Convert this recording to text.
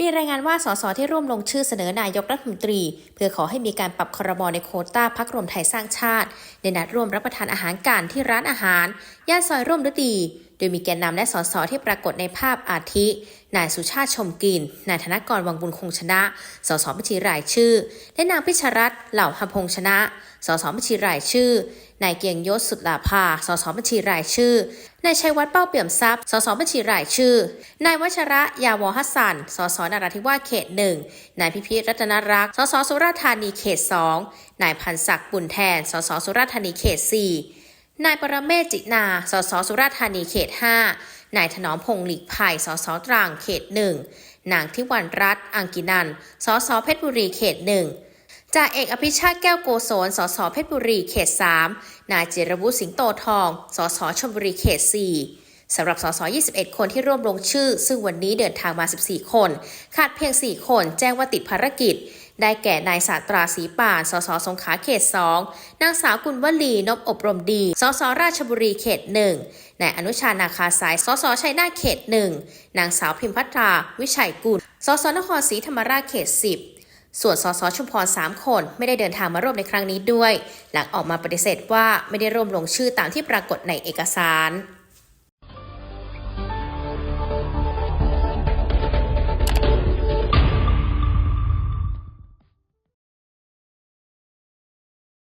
มีรายงานว่าสสที่ร่วมลงชื่อเสนอนายกรัฐมนตรี เพื่อขอให้มีการปรับครมในโคต้าพักรวมไทยสร้างชาติ ในนัดร่วมรับประทานอาหารกันที่ร้านอาหาร ย่านซอยร่วมฤดี โดยมีแกนนำและสสที่ปรากฏในภาพอาทิ นายสุชาติชมกิน นายธนกรวังบุญคงชนะ สสบัญชีรายชื่อ และนางพิชรัตน์เหล่าหพงชนะ สสบัญชีรายชื่อนายเกียงยศสุดลาภา สสบัญชีรายชื่อนายชัยวัฒน์เป้าเปี่ยมทรัพย์ สสบัญชีรายชื่อนายวัชระ ยาวฮัสสัน สสนราธิวาสเขตหนึ่งนายพิพิธรัตนรักษ์ สสสุราธานีเขตสองนายพันศักดิ์บุญแทน สสสุราธานีเขตสี่นายปรเมศจินา สสสุราธานีเขตห้านายถนอมพงษ์หลีกภัย สสตรังเขตหนึ่งนางทิวันรัตน์อังกินัน สสเพชรบุรีเขตหนึ่ง จ่าเอกอภิชาติแก้วโกศล สสเพชรบุรี เขต 3 นายเจรวุฒิสิงโตทอง สสชลบุรีเขต 4 สำหรับสส 21 คนที่ร่วมลงชื่อ ซึ่งวันนี้เดินทางมา 14 คน ขาดเพียง 4 คน แจ้งว่าติดภารกิจ ได้แก่นายศาตราศีป่าน สสสงขลาเขต 2 นางสาวกุลวลี นบอบรมดี สสราชบุรีเขต 1 นายอนุชานาคาสาย สสชัยนาทเขต 1 นางสาวพิมพัตรา วิชัยกุล สสนครศรีธรรมราชเขต 10 ส่วนสสชุมพร3 คนไม่ได้เดินทางมาร่วมในครั้งนี้ด้วย หลังออกมาปฏิเสธว่าไม่ได้ร่วมลงชื่อตามที่ปรากฏในเอกสาร